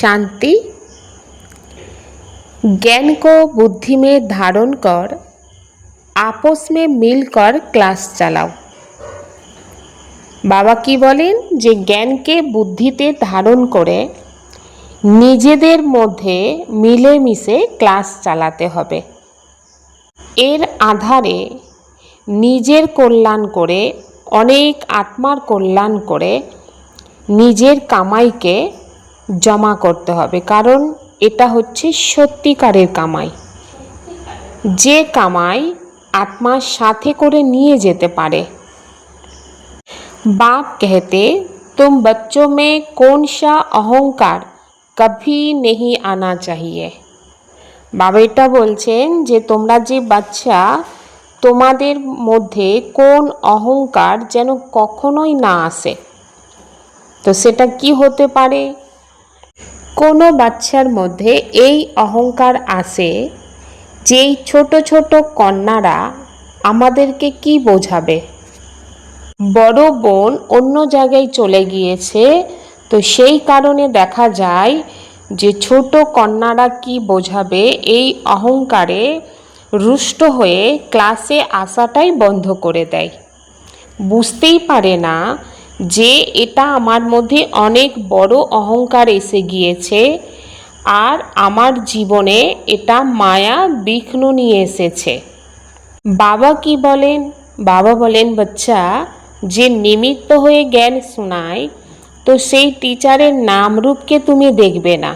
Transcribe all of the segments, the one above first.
शांति ज्ञान को बुद्धि में धारण कर आपस में मिलकर ক্লাস চালাও বাবা কি বলেন যে জ্ঞানকে বুদ্ধিতে ধারণ করে নিজেদের মধ্যে মিলেমিশে ক্লাস চালাতে হবে এর আধারে নিজের কল্যাণ করে অনেক আত্মার কল্যাণ করে নিজের কামাইকে জমা করতে হবে কারণ এটা হচ্ছে সত্যিকারের কামাই যে কামাই আত্মার সাথে করে নিয়ে যেতে পারে बाप कहते तुम बच्चों में कौन सा अहंकार कभी नहीं आना चाहिए বাবা এটা বলছেন যে তোমরা যে বাচ্চা তোমাদের মধ্যে কোন অহংকার যেন কখনোই না আসে তো সেটা কি হতে পারে কোনো বাচ্চার মধ্যে এই অহংকার আসে যেই ছোট ছোট কন্যারা আমাদেরকে কি বোঝাবে? বড় বোন অন্য জায়গায় চলে গিয়েছে, তো সেই কারণে দেখা যায় যে ছোট কন্যারা কি বোঝাবে? এই অহংকারে রুষ্ট হয়ে ক্লাসে আসাটাই বন্ধ করে দেয়। বুঝতেই পারে না যে এটা আমার মধ্যে অনেক বড় অহংকার এসে গিয়েছে, আর আমার জীবনে এটা মায়া বিঘ্ন নিয়ে এসেছে। বাবা কি বলেন? বাবা বলেন, বাচ্চা, যে নিমিত্ত হয়ে জ্ঞান শোনায়, তো সেই টিচারের নাম রূপকে তুমি দেখবে না।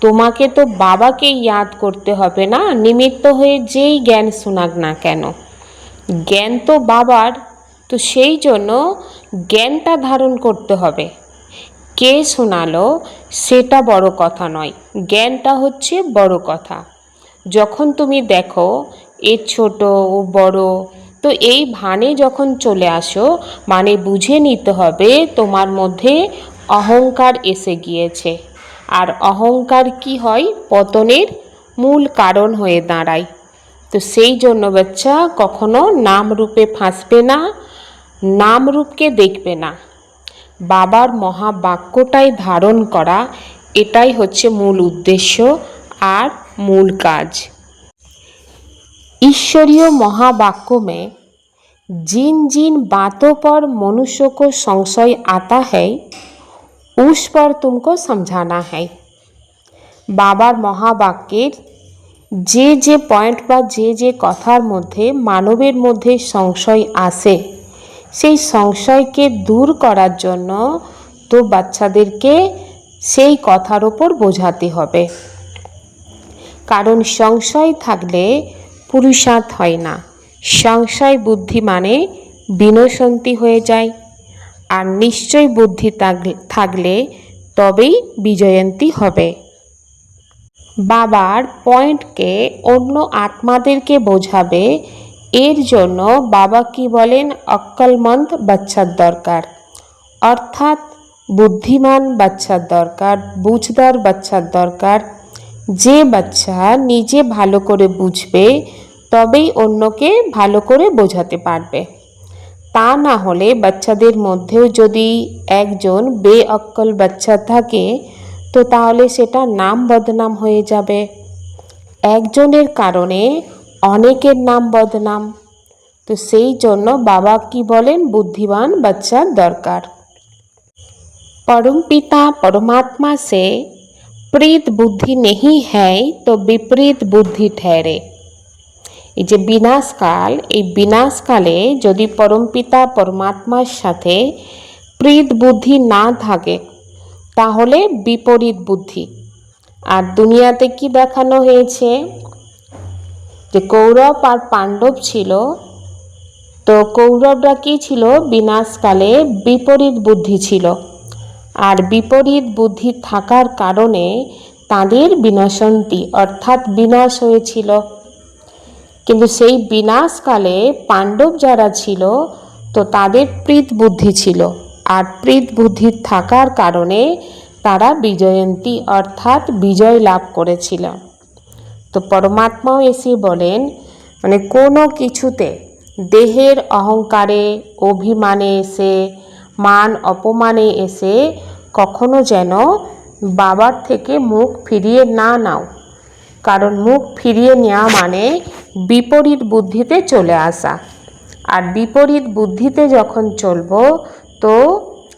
তোমাকে তো বাবাকে ইয়াদ করতে হবে না, নিমিত্ত হয়ে যেই জ্ঞান শোনাক না কেন? জ্ঞান তো বাবার, তো সেই জন্য জ্ঞানটা ধারণ করতে হবে। কে শোনালো সেটা বড় কথা নয়, জ্ঞানটা হচ্ছে বড় কথা। যখন তুমি দেখো এ ছোট, ও বড়, তো এই ভানে যখন চলে আসো মানে বুঝে নিতে হবে তোমার মধ্যে অহংকার এসে গিয়েছে। আর অহংকার কি হয়? পতনের মূল কারণ হয়ে দাঁড়ায়। তো সেই জন্য বাচ্চা কখনো নাম রূপে ফাঁসবে না নাম রূপকে দেখবে না বাবার মহাবাক্যটাই ধারণ করা এটাই হচ্ছে মূল উদ্দেশ্য আর মূল কাজ ईश्वरीय महावाक्य में जिन जिन बातों पर मनुष्य को संशय आता है उस पर तुमको समझाना है বাবার মহাবাক্যের যে যে পয়েন্ট বা যে যে কথার মধ্যে মানবের মধ্যে সংশয় আসে সেই সংশয়কে দূর করার জন্য তো বাচ্চাদেরকে সেই কথার ওপর বোঝাতে হবে। কারণ সংশয় থাকলে পুরুষার্থ হয় না। সংশয় বুদ্ধি মানে বিনশন্তি হয়ে যায়। আর নিশ্চয় বুদ্ধি থাকলে তবেই বিজয়ন্তী হবে। বাবার পয়েন্টকে অন্য আত্মাদেরকে বোঝাবে এর জন্য বাবা কি বলেন? অক্কলমন্দ বাচ্চার দরকার। অর্থাৎ বুদ্ধিমান বাচ্চার দরকার, বুঝদার বাচ্চার দরকার। যে বাচ্চা নিজে ভালো করে বুঝবে, তবেই অন্যকে ভালো করে বোঝাতে পারবে। তা না হলে বাচ্চাদের মধ্যেও যদি একজন বেঅক্কল বাচ্চা থাকে, তো তাহলে সেটা নাম বদনাম হয়ে যাবে। একজনের কারণে অনেকের নাম বদনাম তো সেই জন্য বাবা কি বলেন বুদ্ধিমান বাচ্চার দরকার परम पिता परमात्मा से प्रीत बुद्धि नहीं है तो विपरीत बुद्धि ठहरे এই যে বিনাশকাল এই বিনাশকালে যদি পরমপিতা পরমাত্মার সাথে প্রীত বুদ্ধি না থাকে তাহলে বিপরীত বুদ্ধি আর দুনিয়াতে কি দেখানো হয়েছে যে কৌরব আর পাণ্ডব ছিল, তো কৌরবরা কি ছিল? বিনাশকালে বিপরীত বুদ্ধি ছিল। আর বিপরীত বুদ্ধি থাকার কারণে তাদের বিনাশন্তি অর্থাৎ বিনাশ হয়েছিল। কিন্তু সেই বিনাশকালে পাণ্ডব যারা ছিল, তো তাদের প্রীত বুদ্ধি ছিল। আর প্রীত বুদ্ধি থাকার কারণে তারা বিজয়ন্তী, অর্থাৎ বিজয় লাভ করেছিল। তো পরমাত্মাও এসে বলেন মানে কোনো কিছুতে দেহের অহংকারে, অভিমানে এসে, মান অপমানে এসে কখনো যেন বাবার থেকে মুখ ফিরিয়ে না নাও। কারণ মুখ ফিরিয়ে নেওয়া মানে বিপরীত বুদ্ধিতে চলে আসা। আর বিপরীত বুদ্ধিতে যখন চলবো, তো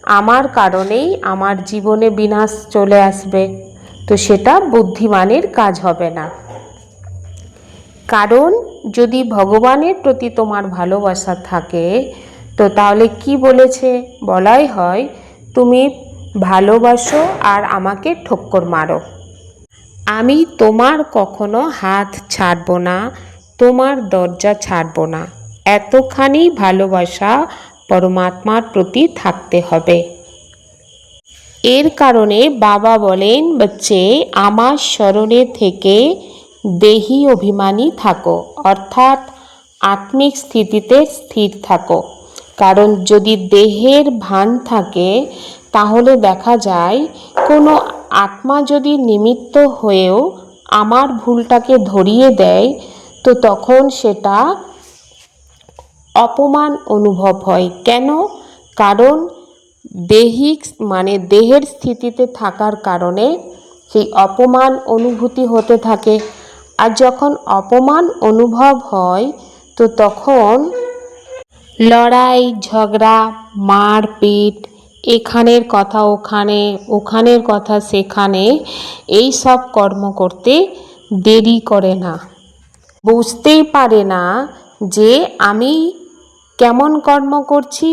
আমার কারণেই আমার জীবনে বিনাশ চলে আসবে। তো সেটা বুদ্ধিমানের কাজ হবে না। কারণ যদি ভগবানের প্রতি তোমার ভালোবাসা থাকে, তো তাহলে কি বলেছে? বলাই হয়, তুমি ভালোবাসো আর আমাকে ঠক্কর মারো। আমি তোমার কখনো হাত ছাড়বো না, তোমার দরজা ছাড়বো না। এতখানি ভালোবাসা পরমাত্মার প্রতি থাকতে হবে। এর কারণে বাবা বলেন, বাচ্চে, আমার স্মরণে থেকে দেহি অভিমানী থাকো, অর্থাৎ আত্মিক স্থিতিতে স্থির থাকো। কারণ যদি দেহের ভান থাকে, তাহলে দেখা যায়, কোনো আত্মা যদি নিমিত্ত হয়েও আমার ভুলটাকে ধরিয়ে দেয়, তো তখন সেটা অপমান অনুভব হয়। কেন? কারণ দেহিক মানে দেহের স্থিতিতে থাকার কারণে সেই অপমান অনুভূতি হতে থাকে। আর যখন অপমান অনুভব হয়, তো তখন লড়াই, ঝগড়া, মারপিট, এখানের কথা ওখানে, ওখানের কথা সেখানে, এই সব কর্ম করতে দেরি করে না। বুঝতেই পারে না যে আমি কেমন কর্ম করছি।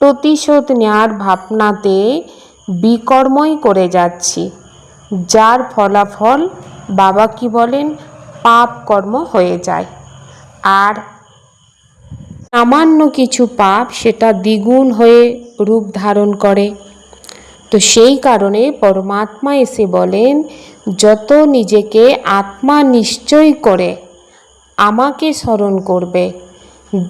প্রতিশোধ নেওয়ার ভাবনাতে বিকর্মই করে যাচ্ছি, যার ফলাফল বাবা কি বলেন? পাপ কর্ম হয়ে যায়। আর সামান্য কিছু পাপ সেটা দ্বিগুণ হয়ে রূপ ধারণ করে। তো সেই কারণে পরমাত্মা এসে বলেন, যত নিজেকে আত্মা নিশ্চয় করে, আমাকে স্মরণ করবে,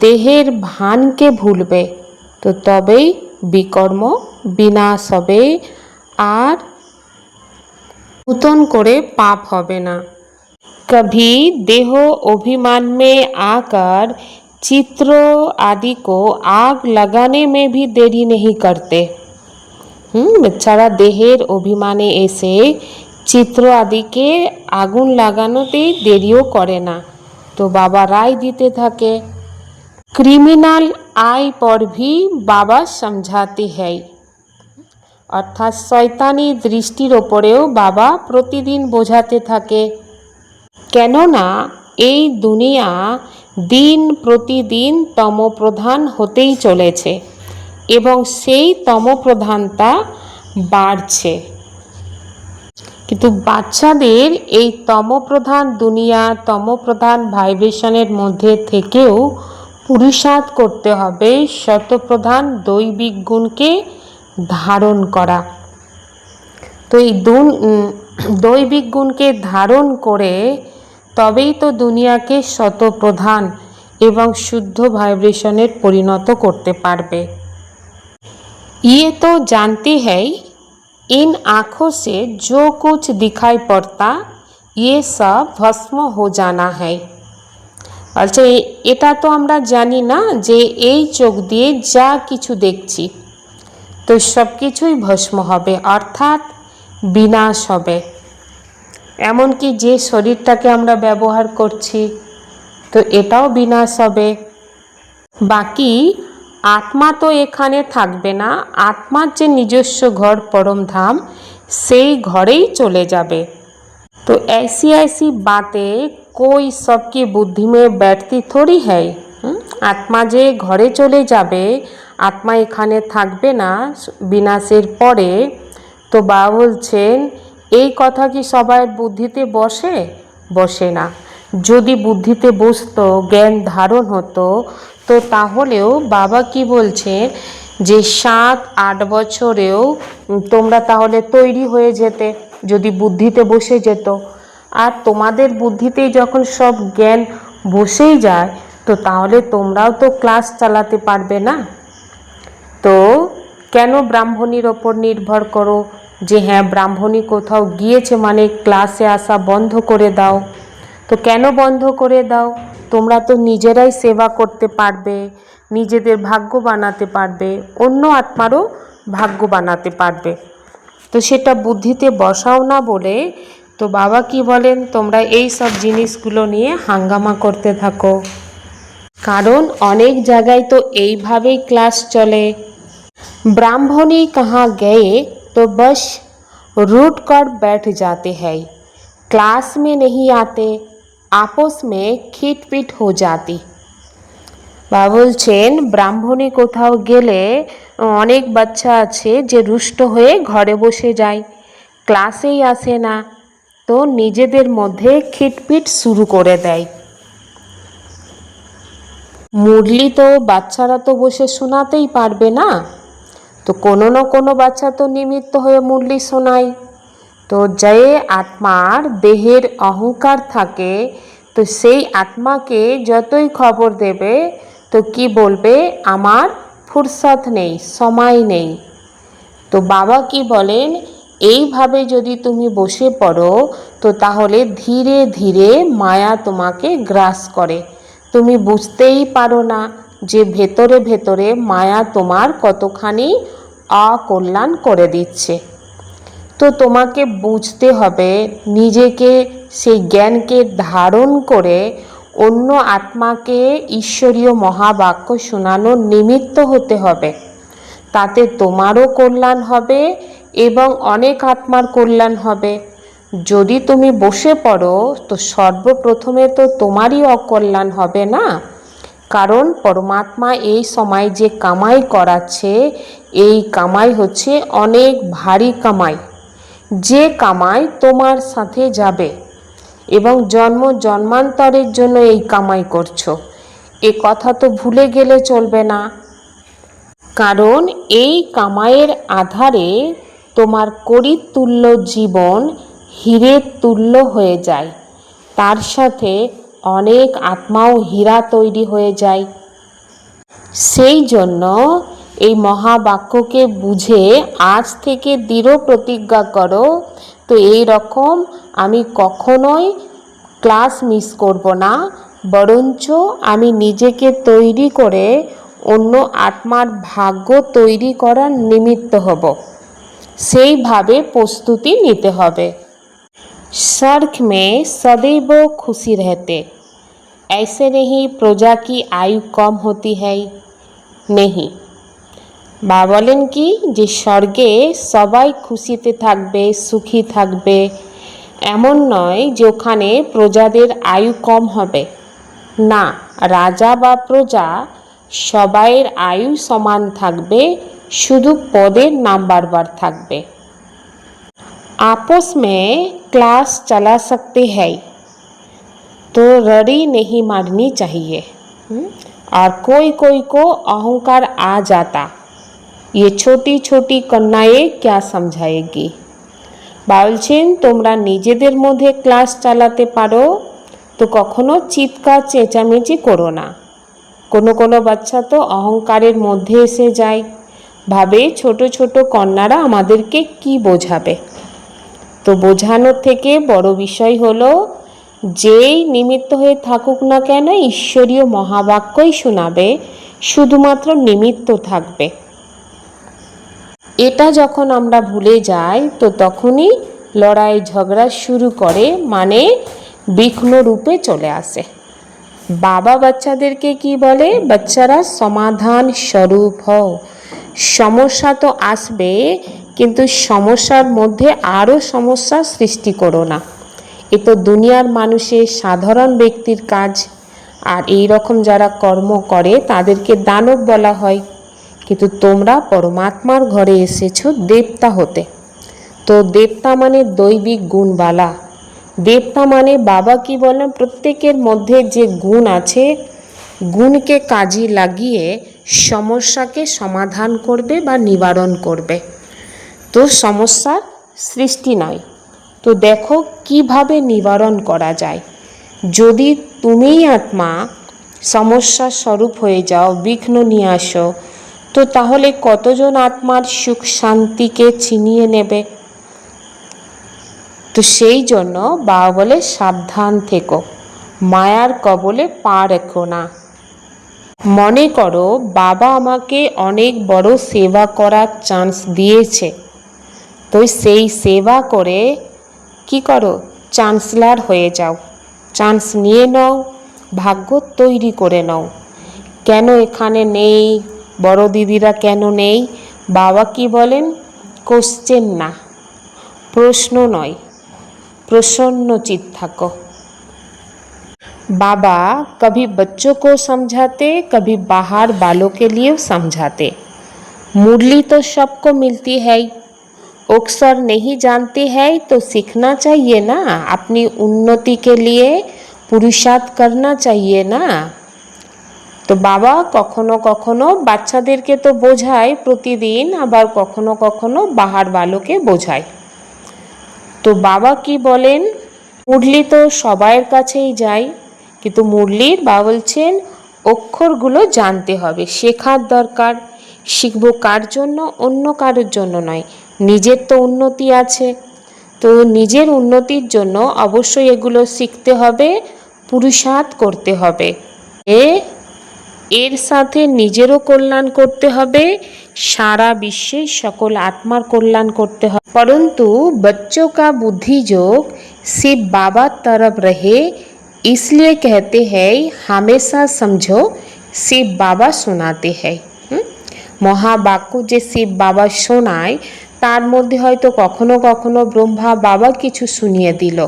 দেহের ভানকে ভুলবে, তো তবেই বিকর্ম বিনাশ হবে। আর নূতন করে পাপ হবে না कभी देह अभिमान में आकर चित्र आदि को आग लगाने में भी देरी नहीं करते হুম বাচ্চারা দেহের অভিমানে এসে চিত্র আদিকে আগুন লাগানোতেই দেরিও করে না তো বাবা রায় দিতে থাকে ক্রিমিনাল আই পর ভি বাবা সমঝাতে হ্যায় অর্থাৎ শয়তানি দৃষ্টির ওপরেও বাবা প্রতিদিন বোঝাতে থাকে। কেননা এই দুনিয়া দিন প্রতিদিন তমপ্রধান হতেই চলেছে এবং সেই তমপ্রধানতা বাড়ছে। কিন্তু বাচ্চাদের এই তমপ্রধান দুনিয়া, তমপ্রধান ভাইব্রেশনের মধ্যে থেকেও পুরুষার্থ করতে হবে শতপ্রধান দৈবিক গুণকে ধারণ করা তো এই দুন দৈবিক গুণকে ধারণ করে তবেই তো দুনিয়াকে শতপ্রধান এবং শুদ্ধ ভাইব্রেশনের পরিণত করতে পারবে ये तो जानती है इन आँखों से जो कुछ दिखाई पड़ता ये सब भस्म हो जाना है বলছে এ- এটা তো আমরা জানি না যে এই চোখ দিয়ে যা কিছু দেখছি তো সব কিছুই ভস্ম হবে অর্থাৎ বিনাশ হবে এমনকি যে শরীরটাকে আমরা ব্যবহার করছি তো এটাও বিনাশ হবে বাকি আত্মা তো এখানে থাকবে না আত্মার যে নিজস্ব ঘর পরমধাম সেই ঘরেই চলে যাবে तो ऐसी ऐसी बातें कोई सबकी बुद्धि में बैठती थोड़ी है হুম? আত্মা যে ঘরে চলে যাবে আত্মা এখানে থাকবে না, বিনাশের পরে। তো বাবা বলছেন, এই কথা কি সবার বুদ্ধিতে বসে? বসে না। যদি বুদ্ধিতে বসতো, জ্ঞান ধারণ হতো, তো তাহলেও বাবা কি বলছে? যে সাত, আট বছরেও তোমরা তাহলে তৈরি হয়ে যেতে, যদি বুদ্ধিতে বসে যেত। আর তোমাদের বুদ্ধিতেই যখন সব জ্ঞান বসেই যায়, তো তাহলে তোমরাও তো ক্লাস চালাতে পারবে না। তো কেন ব্রাহ্মণীর ওপর নির্ভর করো? যে হ্যাঁ ব্রাহ্মণী কোথাও গিয়েছে মানে ক্লাসে আসা বন্ধ করে দাও। তো কেন বন্ধ করে দাও? তোমরা তো নিজেরাই সেবা করতে পারবে, নিজেদের ভাগ্য বানাতে পারবে, অন্য আত্মারও ভাগ্য বানাতে পারবে। তো সেটা বুদ্ধিতে বসাও না বলে তো বাবা কি বলেন? তোমরা এই সব জিনিসগুলো নিয়ে হাঙ্গামা করতে থাকো। কারণ অনেক জায়গায় তো এইভাবেই ক্লাস চলে। ब्राह्मणी कहाँ गए तो बस रूट कर बैठ जाते हैं क्लास में नहीं आते आपस में खिटपिट हो जाती বা বলছেন ব্রাহ্মণী কোথাও গেলে অনেক বাচ্চা আছে যে রুষ্ট হয়ে ঘরে বসে যায় ক্লাসেই আসে না তো নিজেদের মধ্যে খিটপিট শুরু করে দেয় মুরলি তো বাচ্চারা তো বসে শোনাতেই পারবে না তো কোনো না কোনো বাচ্চা তো নিমিত্ত হয়ে মুরলি শোনায় তো যে আত্মার দেহের অহংকার থাকে, তো সেই আত্মাকে যতই খবর দেবে, তো কি বলবে? আমার ফুরসত নেই, সময় নেই। তো বাবা কি বলেন? এইভাবে যদি তুমি বসে পড়ো, তো তাহলে ধীরে ধীরে মায়া তোমাকে গ্রাস করে। তুমি বুঝতেই পারো না যে ভেতরে ভেতরে মায়া তোমার কতখানি অকল্যাণ করে দিচ্ছে। তো তোমাকে বুঝতে হবে, নিজেকে সেই জ্ঞানকে ধারণ করে অন্য আত্মাকে ঈশ্বরীয় মহাবাক্য শোনানোর নিমিত্ত হতে হবে। তাতে তোমারও কল্যাণ হবে এবং অনেক আত্মার কল্যাণ হবে। যদি তুমি বসে পড়ো, তো সর্বপ্রথমে তো তোমারই অকল্যাণ হবে না? কারণ পরমাত্মা এই সময় যে কামাই করাচ্ছে, এই কামাই হচ্ছে অনেক ভারী কামাই। যে কামাই তোমার সাথে যাবে এবং জন্ম জন্মান্তরের জন্য এই কামাই করছ। এ কথা তো ভুলে গেলে চলবে না। কারণ এই কামাইয়ের আধারে তোমার করির তুল্য জীবন হীরের তুল্য হয়ে যায়। তার সাথে অনেক আত্মাও হীরা তৈরি হয়ে যায়। সেই জন্য এই মহাবাক্যকে বুঝে আজ থেকে দৃঢ় প্রতিজ্ঞা করো, তো এই রকম আমি কখনোই ক্লাস মিস করব না, বরঞ্চ আমি নিজেকে তৈরি করে অন্য আত্মার ভাগ্য তৈরি করার নিমিত্ত হব। সেইভাবে প্রস্তুতি নিতে হবে। सर्ख में सदैव खुशी रहते ऐसे नहीं प्रजा की आयु कम होती है नहीं বা বলেন কি যে স্বর্গে সবাই খুশিতে থাকবে সুখী থাকবে এমন নয় যে ওখানে প্রজাদের আয়ু কম হবে না রাজা বা প্রজা সবাইয়ের আয়ু সমান থাকবে শুধু পদের নাম বারবার থাকবে आपस में क्लास चला सकते हैं तो रड़ी नहीं मारनी चाहिए हम्म? और कोई कोई को अहंकार आ जाता ये छोटी छोटी कन्याएं क्या समझाएगी বলছেন তোমরা নিজেদের মধ্যে ক্লাস চালাতে পারো তো কখনো চিৎকার চেঁচামেচি করো না কোনো কোনো বাচ্চা তো অহংকারের মধ্যে এসে যায় ভাবে ছোট ছোট কন্যারা আমাদেরকে কি বোঝাবে তো বোঝানোর থেকে বড় বিষয় হলো, যেই নিমিত্ত হয়ে থাকুক না কেন ঈশ্বরীয় মহাবাক্যই শোনাবে, শুধুমাত্র নিমিত্ত থাকবে। এটা যখন আমরা ভুলে যাই, তো তখনই লড়াই ঝগড়া শুরু করে মানে বিঘ্ন রূপে চলে আসে। বাবা বাচ্চাদেরকে কি বলে? বাচ্চারা সমাধান স্বরূপ হও। সমস্যা তো আসবে কিন্তু সমস্যার মধ্যে আরও সমস্যা সৃষ্টি করো না। এ তো দুনিয়ার মানুষের সাধারণ ব্যক্তির কাজ, আর এই রকম যারা কর্ম করে তাদেরকে দানব বলা হয়। কিন্তু তোমরা পরমাত্মার ঘরে এসেছ দেবতা হতে। তো দেবতা মানে দৈবিক গুণবালা। দেবতা মানে বাবা কি বলেন, প্রত্যেকের মধ্যে যে গুণ আছে, গুণকে কাজে লাগিয়ে সমস্যাকে সমাধান করবে বা নিবারণ করবে। তো সমস্যার সৃষ্টি নয়। তো দেখো কীভাবে নিবারণ করা যায়। যদি তুমিই আত্মা সমস্যার স্বরূপ হয়ে যাও, বিঘ্ন নিয়ে আসো, তো তাহলে কতজন আত্মার সুখ শান্তিকে ছিনিয়ে নেবে? তো সেই জন্য বাবা বলে সাবধান থেকো, মায়ার কবলে পা রেখো না। মনে করো বাবা আমাকে অনেক বড় সেবা করার চান্স দিয়েছে। তো সেই সেবা করে কি করো চান্সলার হয়ে যাও চান্স নিয়ে নাও ভাগ্য তৈরি করে নাও কেন এখানে নেই বড় দিদিরা কেন নেই বাবা কি বলেন কোশ্চেন না প্রশ্ন নয় प्रसन्न चित থাকো बाबा कभी बच्चों को समझाते कभी बाहर वालों के लिए समझाते मुरली तो सबको मिलती है अक्सर नहीं जानते हैं तो सीखना चाहिए ना अपनी उन्नति के लिए पुरुषार्थ करना चाहिए ना তো বাবা কখনো কখনো বাচ্চাদেরকে তো বোঝায় প্রতিদিন আবার কখনো কখনো বাহার বালোকে বোঝায় তো বাবা কি বলেন মুরলি তো সবাইয়ের কাছেই যায় কিন্তু মুরলির বাবা বলছেন অক্ষরগুলো জানতে হবে শেখার দরকার শিখবো কার জন্য অন্য কারোর জন্য নয় নিজের তো উন্নতি আছে তো নিজের উন্নতির জন্য অবশ্যই এগুলো শিখতে হবে পুরুষার্থ করতে হবে এ এর সাথে নিজেরও কল্যাণ করতে হবে সারা বিশ্বের সকল আত্মার কল্যাণ করতে হবে परंतु बच्चों का बुद्धि योग सिर्फ बाबा तरफ रहे इसलिए कहते हैं हमेशा समझो सिर्फ बाबा सुनाते हैं হুম? মহাবাক্য যে শিব বাবা শোনায় তার মধ্যে হয়তো কখনো কখনো ব্রহ্মা বাবা কিছু শুনিয়ে দিল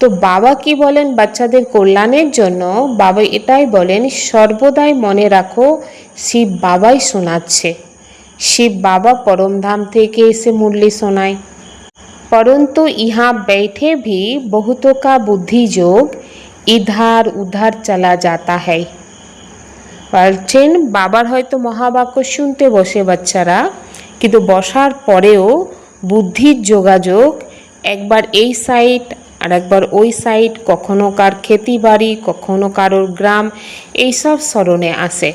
তো বাবা কি বলেন বাচ্চাদের কল্যাণের জন্য বাবা এটাই বলেন সর্বদাই মনে রাখো শিব বাবাই শোনাচ্ছে শিব বাবা परमधाम থেকে এসে মুরলি শোনায় परंतु यहाँ बैठे भी बहुतों का बुद्धि योग इधर उधर चला जाता है বলছেন বাবার হয়তো মহাবাক্য শুনতে বসে বাচ্চারা কিন্তু বসার পরেও বুদ্ধির যোগাযোগ একবার এই সাইড আর একবার ওই সাইড কখনো কার খেতি বাড়ি কখনো কারোর গ্রাম এইসব স্মরণে আসে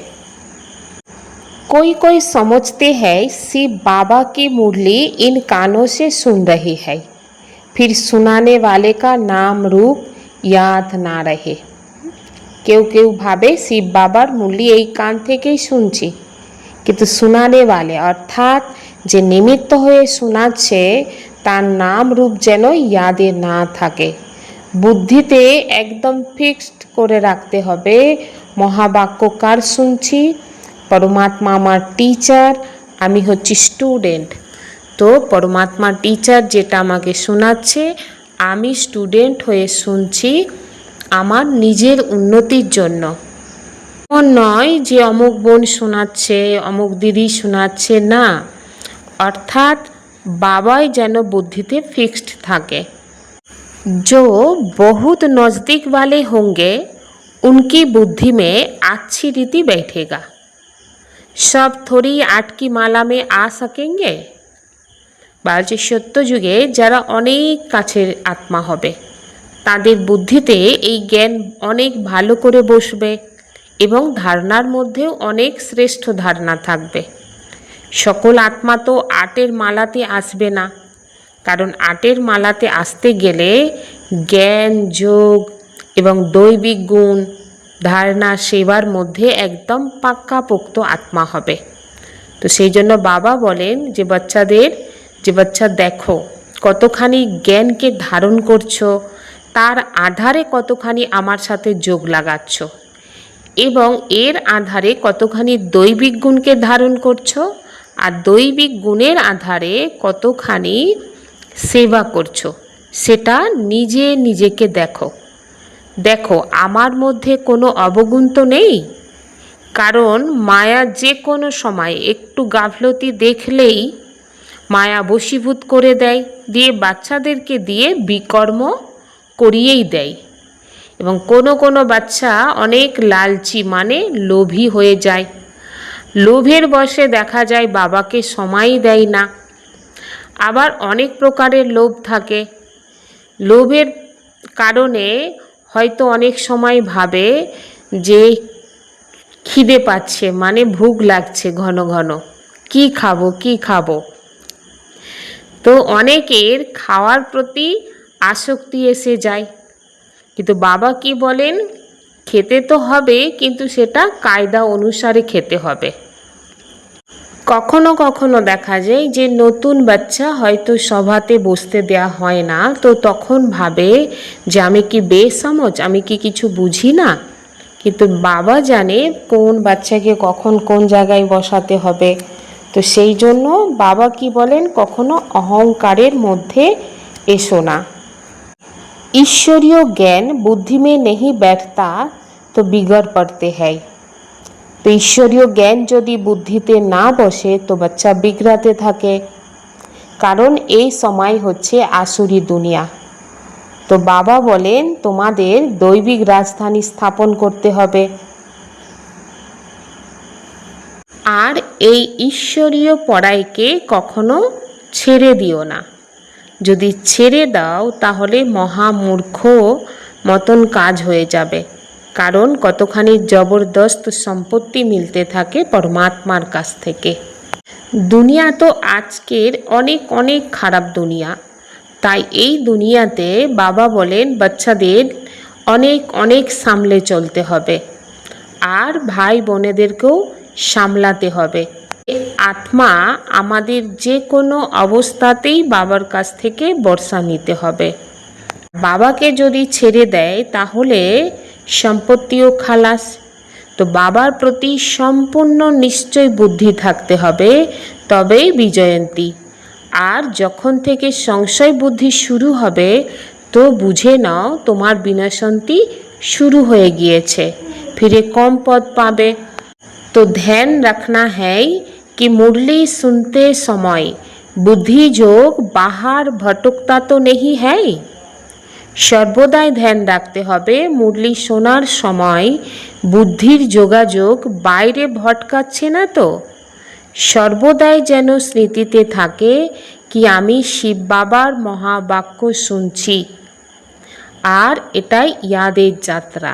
कोई कोई समझते हैं शिव बाबा की मुरली इन कानों से सुन रही है फिर सुनाने वाले का नाम रूप याद ना रहे কেউ কেউ ভাবে শিব বাবার মুরলি এই কান থেকেই শুনছি কিন্তু वाले অর্থাৎ যে নিমিত্ত হয়ে শোনাচ্ছে, তার নাম রূপ যেন ইয়াদে না থাকে। বুদ্ধিতে একদম ফিক্সড করে রাখতে হবে মহাবাক্য কার শুনছি, পরমাত্মা আমার টিচার আমি হচ্ছি স্টুডেন্ট তো পরমাত্মা টিচার যেটা আমাকে শোনাচ্ছে, আমি স্টুডেন্ট হয়ে শুনছি আমার নিজের উন্নতির জন্য। নয় যে অমুক বোন শোনাচ্ছে অমুক দিদি শোনাচ্ছে না অর্থাৎ বাবাই যেন বুদ্ধিতে ফিক্সড থাকে जो बहुत नज़दीक वाले होंगे उनकी बुद्धि में अच्छी रीति बैठेगा सब थोड़ी आठ की माला में आ सकेंगे বলছে সত্য যুগে যারা অনেক কাছের আত্মা হবে তাদের বুদ্ধিতে এই জ্ঞান অনেক ভালো করে বসবে এবং ধারণার মধ্যেও অনেক শ্রেষ্ঠ ধারণা থাকবে। সকল আত্মা তো আটের মালাতে আসবে না। কারণ আটের মালাতে আসতে গেলে জ্ঞান, যোগ এবং দৈবিক গুণ, ধারণা, সেবার মধ্যে একদম পাক্কাপোক্ত আত্মা হবে। তো সেই জন্য বাবা বলেন যে, বাচ্চাদের, যে বাচ্চা দেখো, কতখানি জ্ঞানকে ধারণ করছ, তার আধারে কতখানি আমার সাথে যোগ লাগাচ্ছ। এবং এর আধারে কতখানি দৈবিক গুণকে ধারণ করছ? আর দৈবিক গুণের আধারে কতখানি সেবা করছ? সেটা নিজে নিজেকে দেখো। দেখো, আমার মধ্যে কোনো অবগুণ তো নেই? কারণ মায়া যে কোনো সময় একটু গাফলতি দেখলেই মায়া বশীভূত করে দেয়, দিয়ে বাচ্চাদেরকে দিয়ে বিকর্ম করিয়েই দেয়। এবং কোনো কোনো বাচ্চা অনেক লালচি মানে লোভী হয়ে যায়। লোভের বসে দেখা যায় বাবাকে সময় দেয় না। আবার অনেক প্রকারের লোভ থাকে। লোভের কারণে হয়তো অনেক সময় ভাবে যে খিদে পাচ্ছে মানে ভুক লাগছে ঘন ঘন। কি খাব কি খাব? তো অনেকের খাওয়ার প্রতি আসক্তি এসে যায়। কিন্তু বাবা কি বলেন? খেতে তো হবে, কিন্তু সেটা কায়দা অনুসারে খেতে হবে। কখনো কখনো দেখা যায় যে নতুন বাচ্চা হয়তো সভাতে বসতে দেয়া হয় না, তো তখন ভাবে যে আমি কি বেসমজ, আমি কি কিছু বুঝি না? কিন্তু বাবা জানে কোন বাচ্চাকে কখন কোন জায়গায় বসাতে হবে। তো সেই জন্য বাবা কি বলেন, কখনো অহংকারের মধ্যে এসো না। ईश्वरीय ज्ञान बुद्धि में नहीं बैठता तो बिगड़ पड़ते हैं তো ঈশ্বরীয় জ্ঞান যদি বুদ্ধিতে না বসে তো বাচ্চা বিগড়াতে থাকে কারণ এই সময় হচ্ছে আসুরি দুনিয়া তো বাবা বলেন তোমাদের দৈবিক রাজধানী স্থাপন করতে হবে আর এই ঈশ্বরীয় পড়াইকে কখনো ছেড়ে দিও না যদি ছেড়ে দাও, তাহলে মহামূর্খ মতন কাজ হয়ে যাবে। কারণ কতখানি জবরদস্ত সম্পত্তি মিলতে থাকে পরমাত্মার কাছ থেকে। দুনিয়া তো আজকের অনেক অনেক খারাপ দুনিয়া। তাই এই দুনিয়াতে বাবা বলেন, বাচ্চাদের অনেক অনেক সামলে চলতে হবে। আর ভাই বোনেদেরকেও সামলাতে হবে। আত্মা আমাদের যে কোনো অবস্থাতেই বাবার কাছ থেকে বর্ষা নিতে হবে। বাবাকে যদি ছেড়ে দেয়, তাহলে সম্পত্তিও খালাস। তো বাবার প্রতি সম্পূর্ণ নিশ্চয় বুদ্ধি থাকতে হবে, তবেই বিজয়ন্তী। আর যখন থেকে সংশয় বুদ্ধি শুরু হবে, তো বুঝে নাও তোমার বিনাশন্তি শুরু হয়ে গিয়েছে। ফিরে কম পদ পাবে। তো ধ্যান রাখনা হ্যায় कि मुरली सुनते समय बुद्धि जोग बाहर भटकता तो नहीं है সর্বদাই ধ্যান রাখতে হবে মুরলি শোনার সময় বুদ্ধির যোগাযোগ বাইরে ভটকাচ্ছে না তো সর্বদাই যেন স্মৃতিতে থাকে কি আমি শিব বাবার মহাবাক্য শুনছি আর এটাই ইয়াদের যাত্রা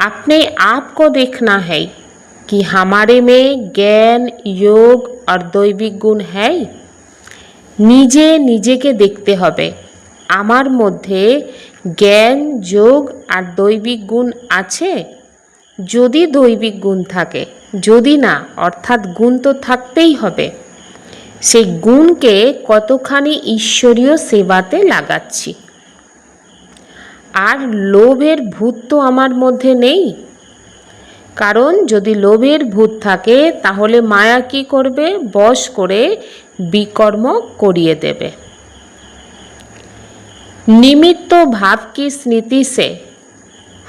अपने आप को देखना है कि हमारे में ज्ञान योग और দৈবিক গুণ है নিজে নিজেকে দেখতে হবে আমার মধ্যে জ্ঞান যোগ আর দৈবিক গুণ আছে যদি দৈবিক গুণ থাকে যদি না অর্থাৎ গুণ তো থাকতেই হবে সেই গুণকে কতখানি ঈশ্বরীয় সেবাতে লাগাচ্ছি আর লোভের ভূত তো আমার মধ্যে নেই কারণ যদি লোভের ভূত থাকে তাহলে মায়া কি করবে বশ করে বিকর্ম করিয়ে দেবে निमित्त भाव की स्मृति से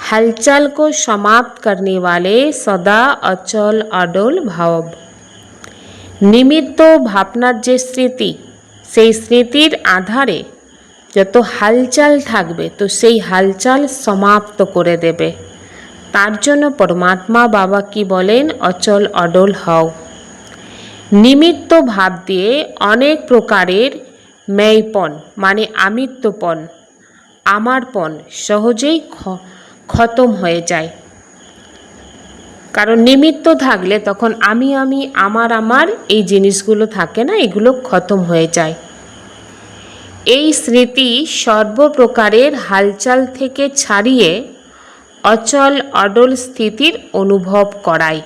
हलचल को समाप्त करने वाले सदा अचल अडोल भाव নিমিত্ত ভাবনার যে স্মৃতি সেই স্মৃতির আধারে যত হালচাল থাকবে তো সেই হালচাল সমাপ্ত করে দেবে তার জন্য পরমাত্মা বাবা কি বলেন? অচল, অডল হও। নিমিত্ত ভাব দিয়ে অনেক প্রকারের মেয়পন মানে আমিত্বপন, আমারপন সহজেই খতম হয়ে যায়। কারণ নিমিত্ত থাকলে তখন আমি আমি, আমার আমার এই জিনিসগুলো থাকে না, এগুলো খতম হয়ে যায়। এই স্মৃতি সর্বপ্রকারের হালচাল থেকে ছাড়িয়ে অচল অডল স্থিতির অনুভব করায়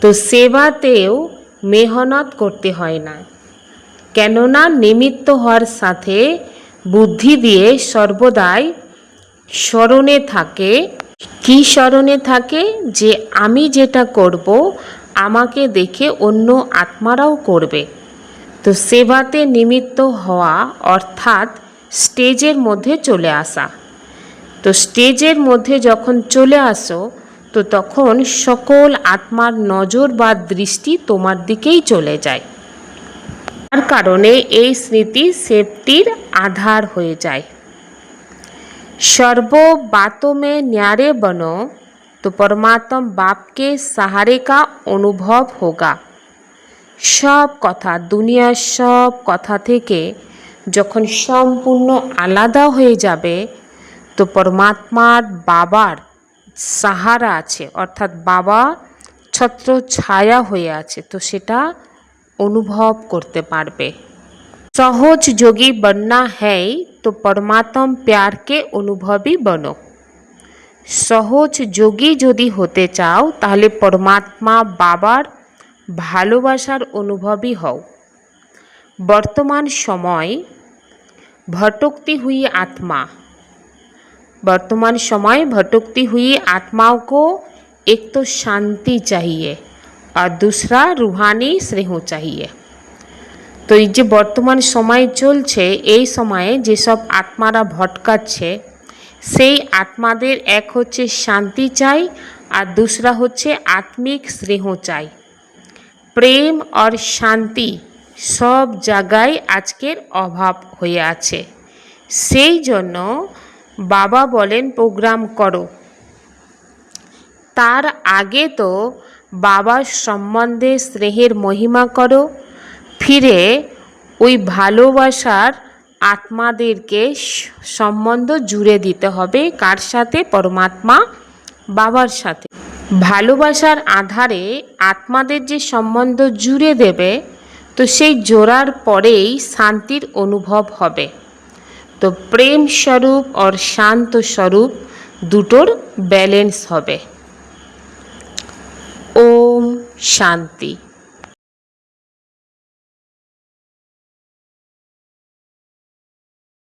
তো সেবাতেও মেহনত করতে হয় না। কেননা নিমিত্ত হওয়ার সাথে বুদ্ধি দিয়ে সর্বদাই স্মরণে থাকে। কি স্মরণে থাকে? যে আমি যেটা করব, আমাকে দেখে অন্য আত্মারাও করবে। তো সেবাতে নিমিত্ত হওয়া অর্থাৎ স্টেজের মধ্যে চলে আসা। তো স্টেজের মধ্যে যখন চলে আসো তো তখন সকল আত্মার নজর বা দৃষ্টি তোমার দিকেই চলে যায় তার কারণে এই স্মৃতি সেফটির আধার হয়ে যায় सर्व बातों में न्यारे बनो तो परमात्मा बाप के सहारे का অনুভব होगा সব কথা দুনিয়ার সব কথা থেকে যখন সম্পূর্ণ আলাদা হয়ে যাবে তো পরমাত্মার বাবার সাহারা আছে অর্থাৎ বাবা ছত্র ছায়া হয়ে আছে তো সেটা অনুভব করতে পারবে সহজ যোগী बनना है तो परमात्म प्यार के অনুভবই বনো সহজ যোগী যদি হতে চাও তাহলে পরমাত্মা বাবার ভালোবাসার অনুভবী হও বর্তমান সময় भटकती हुई आत्मा वर्तमान समय भटकती हुई आत्माओं को एक तो शांति चाहिए और दूसरा रूहानी स्नेह चाहिए তো এই যে বর্তমান সময় চলছে এই সময়ে যেসব আত্মারা ভটকাচ্ছে সেই আত্মাদের এক হচ্ছে শান্তি চাই আর দুসরা হচ্ছে আত্মিক স্নেহ চাই প্রেম আর শান্তি সব জায়গায় আজকের অভাব হয়ে আছে সেই জন্য বাবা বলেন, প্রোগ্রাম করো। তার আগে তো বাবার সম্বন্ধে স্নেহের মহিমা করো, ফিরে ওই ভালোবাসার আত্মাদেরকে সম্বন্ধ জুড়ে দিতে হবে কার সাথে? পরমাত্মা বাবার সাথে। ভালোবাসার আধারে আত্মাদের যে সম্বন্ধ জুড়ে দেবে, তো সেই জোড়ার পরেই শান্তির অনুভব হবে। তো প্রেম স্বরূপ আর শান্ত স্বরূপ দুটোর ব্যালেন্স হবে। ওম শান্তি।